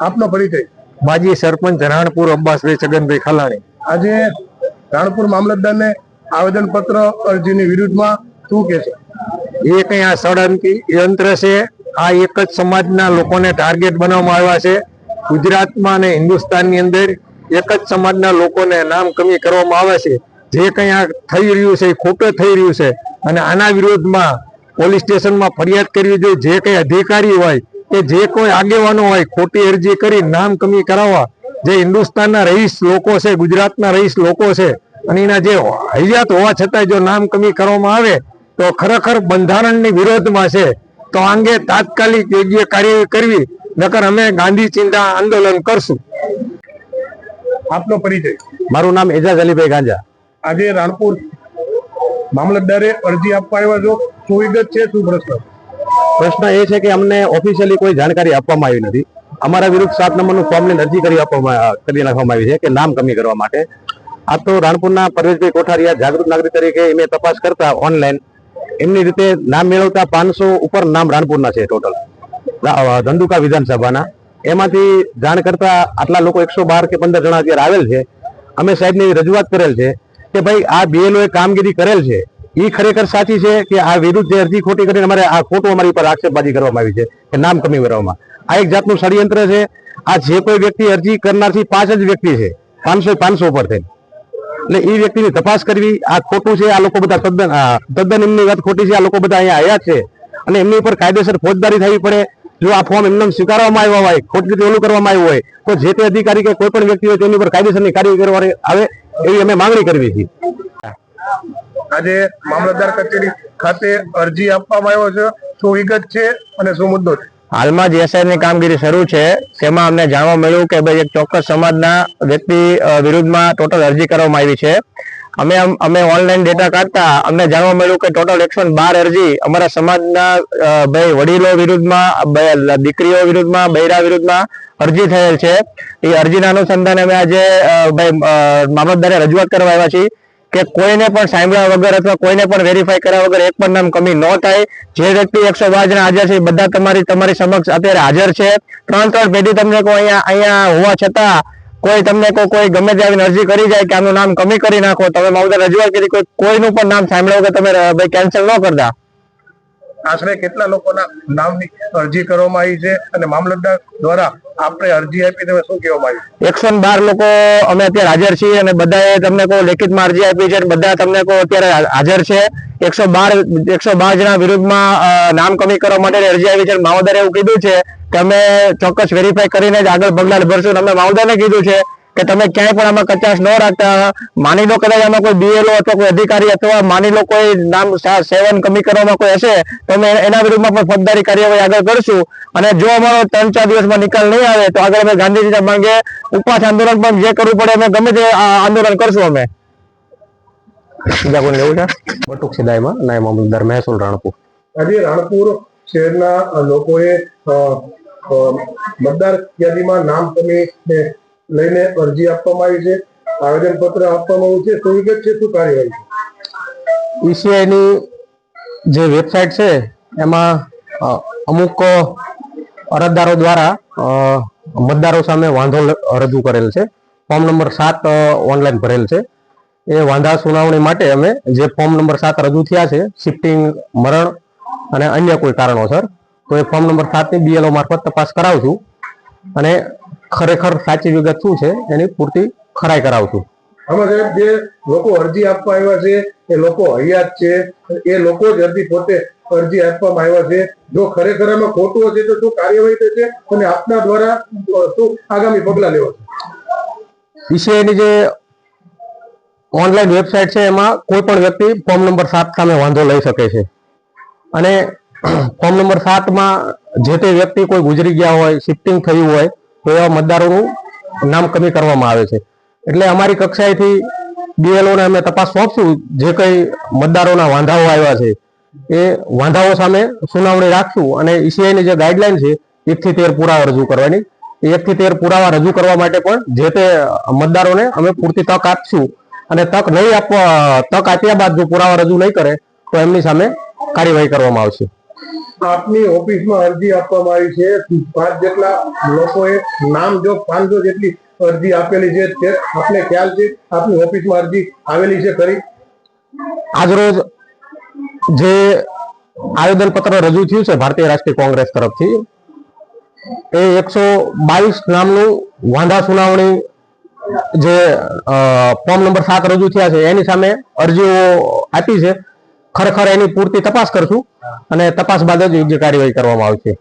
આપનો પરિચય માજી સરપંચ રાણપુર અબ્બાસભાઈ છગનભાઈ ખલાણી. આજે રાણપુર મામલતદારને આવેદન પત્ર અરજીની વિરુદ્ધમાં શું કહેશો એ કઈ આ ષડયંત્ર યંત્ર છે? આ એક જ સમાજના લોકોને ટાર્ગેટ બનાવવામાં આવ્યા છે. ગુજરાતમાં અને હિન્દુસ્તાનની અંદર એક જ સમાજના લોકોને નામ કમી કરવામાં આવે છે. જે કંઈ આ થઈ રહ્યું છે એ ખોટું થઈ રહ્યું છે. અને આના વિરોધમાં પોલીસ સ્ટેશનમાં ફરિયાદ કરવી જોઈએ. જે કંઈ અધિકારી હોય કે જે કોઈ આગેવાનો હોય ખોટી અરજી કરી નામ કમી કરાવવા જે હિન્દુસ્તાનના રહીશ લોકો છે ગુજરાતના રહીશ લોકો છે અને એના જે હૈયાત હોવા છતાં જો નામ કમી કરવામાં આવે તો ખરેખર બંધારણની વિરોધમાં છે. તો આ અંગે તાત્કાલિક યોગ્ય કાર્યવાહી કરવી નકર અમે ગાંધી ચિંતા આંદોલન કરશું. આપનો પરિચય. મારું નામ એજાજ અલીભાઈ ગાંજા. આજે રાણપુર મામલતદારે અરજી આપવા આવ્યા છો. શું વિગત છે? શું પ્રશ્ન? પ્રશ્ન એ છે કે અમને ઓફિશિયલી કોઈ જાણકારી આપવામાં આવી નથી. અમારા વિરુદ્ધ સાત નંબરનું ફોર્મની અરજી કરી આપવામાં, કરી નાખવામાં આવી છે કે નામ કમી કરવા માટે. આ તો રાણપુરના પરેશભાઈ કોઠારિયા જાગૃત નાગરિક તરીકે એમને તપાસ કરતા ઓનલાઈન એમની રીતે નામ મેળવતા પાંચસો ઉપર નામ રાણપુરના છે ટોટલ ધંધુકા વિધાનસભાના. એમાંથી જાણ કરતા આટલા લોકો એકસો બાર કે પંદર જણા અત્યારે આવેલ છે. અમે સાહેબને રજૂઆત કરેલ છે કે ભાઈ આ બીએલઓએ કામગીરી કરેલ છે. એ ખરેખર સાચી છે કે આ વિરુદ્ધ જે અરજી ખોટી કરીને અમારે આ ખોટું અમારી પર આક્ષેપબાજી કરવામાં આવી છે કે નામ કમી કરવામાં આ એક જાતનું ષડયંત્ર છે. આ જે કોઈ વ્યક્તિ અરજી કરનાર છે પાંચ જ વ્યક્તિ છે. પાંચસો પાંચસો ઉપર થઈને. એટલે એ વ્યક્તિની તપાસ કરવી, આ ખોટું છે, આ લોકો બધા તદ્દન તદ્દન એમની વાત ખોટી છે, આ લોકો બધા અહીંયા આવ્યા છે. અને એમની ઉપર કાયદેસર ફોજદારી થવી પડે. જો આ ફોર્મ એમને સ્વીકારવામાં આવ્યો હોય, ખોટી રીતે ઓલું કરવામાં આવ્યું હોય, તો જે તે અધિકારી કે કોઈ પણ વ્યક્તિ હોય તેની ઉપર કાયદેસરની કાર્યવાહી કરવાની આવે એવી અમે માંગણી કરવી છે. આજે મામલતદાર કચેરી ખાતે અરજી આપવામાં આવ્યો છે. શું વિગત છે અને શું મુદ્દો છે? હાલમાં જે એસઆઈની કામગીરી શરૂ છે. તેમાં અમને જાણવા મળ્યું કે ભાઈ એક ચોક્કસ સમાજના વ્યક્તિ વિરુદ્ધમાં ટોટલ અરજી કરવામાં આવી છે. અમે અમે ઓનલાઈન ડેટા કાઢતા અમને જાણવા મળ્યું કે ટોટલ એકસો બાર અરજી અમારા સમાજના ભાઈ વડીલો વિરુદ્ધમાં દીકરીઓ વિરુદ્ધમાં, બૈરા વિરુદ્ધમાં અરજી થયેલ છે. એ અરજીના અનુસંધાને અમે આજે ભાઈ મામલતદારે રજૂઆત કરવા આવ્યા છીએ. કે કોઈને પણ સાંભળ્યા વગર અથવા કોઈને પણ વેરીફાઈ કર્યા વગર એક પણ નામ કમી ન થાય. જે વ્યક્તિ એકસો બાર હાજર છે બધા તમારી તમારી સમક્ષ અત્યારે હાજર છે. ત્રણ ત્રણ પેઢી તમને કોઈ અહીંયા અહીંયા હોવા છતાં કોઈ તમને કોઈ કોઈ ગમે તે આવીને અરજી કરી જાય કે આનું નામ કમી કરી નાખો, તમે મામલતદાર રજૂઆત કરી, કોઈ, કોઈનું પણ નામ સાંભળ્યા વગર તમે ભાઈ કેન્સલ ન કરતા. આશરે કેટલા લોકોના નામની અરજી કરવામાં આવી છે અને મામલતદાર દ્વારા આપણે અરજી આપી તમે શું કહેવામાં આવ્યું એકસો બાર લોકો અમે અત્યારે હાજર છીએ અને બધાએ તમને કહો લેખિતમાં અરજી આપી છે બધા તમને કહો અત્યારે હાજર છે. એકસો બાર એકસો બાર જણા વિરુદ્ધમાં નામ કમી કરવા માટે અરજી આવી છે અને એવું કીધું છે કે અમે ચોક્કસ વેરીફાઈ કરીને જ આગળ પગલાં ભરશું અમે મામલતદારને કીધું છે કે તમે ક્યાંય પણ આમાં કચાશ ન રાખતા માની લો કદાચ આમાં કોઈ બીએલઓ અથવા કોઈ અધિકારી અથવા માની લો કોઈ નામ સેવન કમી કરવામાં કોઈ હશે તો અમે એના વિરુદ્ધમાં પણ ફોજદારી કાર્યવાહી આગળ કરશું. અને જો અમારો ત્રણ ચાર દિવસમાં નિકાલ નહીં આવે તો આગળ અમે ગાંધીજીના માંગે ઉપવાસ આંદોલન પણ જે કરવું પડે અમે ગમે તે આંદોલન કરશું અમે. બીજા કોઈને લેવું છે? બટુક સિલાઈમાં નાય મામલતદાર મહેસૂલ રાણપુર. આજે રાણપુર શહેરના લોકોએ અ, અ, મતદાર યાદીમાં નામ કમીને લઈને અરજી આપવામાં આવી છે. આવેદન પત્ર આપવામાં આવ્યું છે. શું વિગત છે. શું કાર્યવાહી છે? ઈસીઆઈની જે વેબસાઇટ છે, એમાં અમુક અરજદારો દ્વારા મતદારો સામે વાંધો રજૂ કરેલ છે. ફોર્મ નંબર સાત ઓનલાઈન ભરેલ છે. એ વાંધા સુનાવણી માટે અમે જે ફોર્મ નંબર સાત રજૂ થયા છે, શિફ્ટિંગ, મરણ અને અન્ય કોઈ કારણોસર, તો એ ફોર્મ નંબર સાતની બીએલઓ મારફત તપાસ કરાવશું. અને ખરેખર સાચી વિગત શું છે એની પૂરતી ખરાઈ કરાવશું. આમાં સાહેબ જે લોકો અરજી આપવા આવ્યા છે એ લોકો હયાત છે એ લોકો જ અરજી પોતે અરજી આપવામાં આવ્યા છે. જો ખરેખર એમાં ખોટું હશે તો શું કાર્યવાહી થશે અને આપના દ્વારા શું આગામી પગલા લેવાશે વિષયની જે ઓનલાઈન વેબસાઇટ છે એમાં કોઈ પણ વ્યક્તિ ફોર્મ નંબર સાત સામે વાંધો લઈ શકે છે. અને ફોર્મ નંબર સાતમાં જે તે વ્યક્તિ કોઈ ગુજરી ગયા હોય શિફ્ટિંગ થયું હોય એવા મતદારોનું નામ કમી કરવામાં આવે છે. એટલે અમારી કક્ષાએથી બીએલઓને અમે તપાસ સોંપશું જે કંઈ મતદારોના વાંધાઓ આવ્યા છે, એ વાંધાઓ સામે સુનાવણી રાખશું અને ઈસીઆઈની જે ગાઈડલાઈન છે, એકથી તેર પુરાવા રજૂ કરવાની. એકથી તેર પુરાવા રજૂ કરવા માટે પણ જે તે મતદારોને અમે પૂરતી તક આપશું. અને તક નહીં આપવા, તક આપ્યા બાદ જો પુરાવા રજૂ નહીં કરે, તો એમની સામે કાર્યવાહી કરવામાં આવશે. આપની ઓફિસમાં અરજી આપવામાં આવી છે. પાંચ જેટલા લોકોએ નામ જો પાંચસો જેટલી અરજી આપેલી છે તે આપને ખ્યાલ છે. આપની ઓફિસમાં અરજી આવેલી છે ખરી? આજરોજ જે આવેદન પત્ર રજૂ થયું છે ભારતીય રાષ્ટ્રીય કોંગ્રેસ તરફથી, એ એકસો બાવીસ નામનું વાંધા સુનાવણી જે ફોર્મ નંબર સાત રજૂ થયા છે, એની સામે અરજીઓ આપી છે. ખરેખર એની પૂરતી તપાસ કરશું અને તપાસ બાદ જ યોગ્ય કાર્યવાહી કરવામાં આવશે.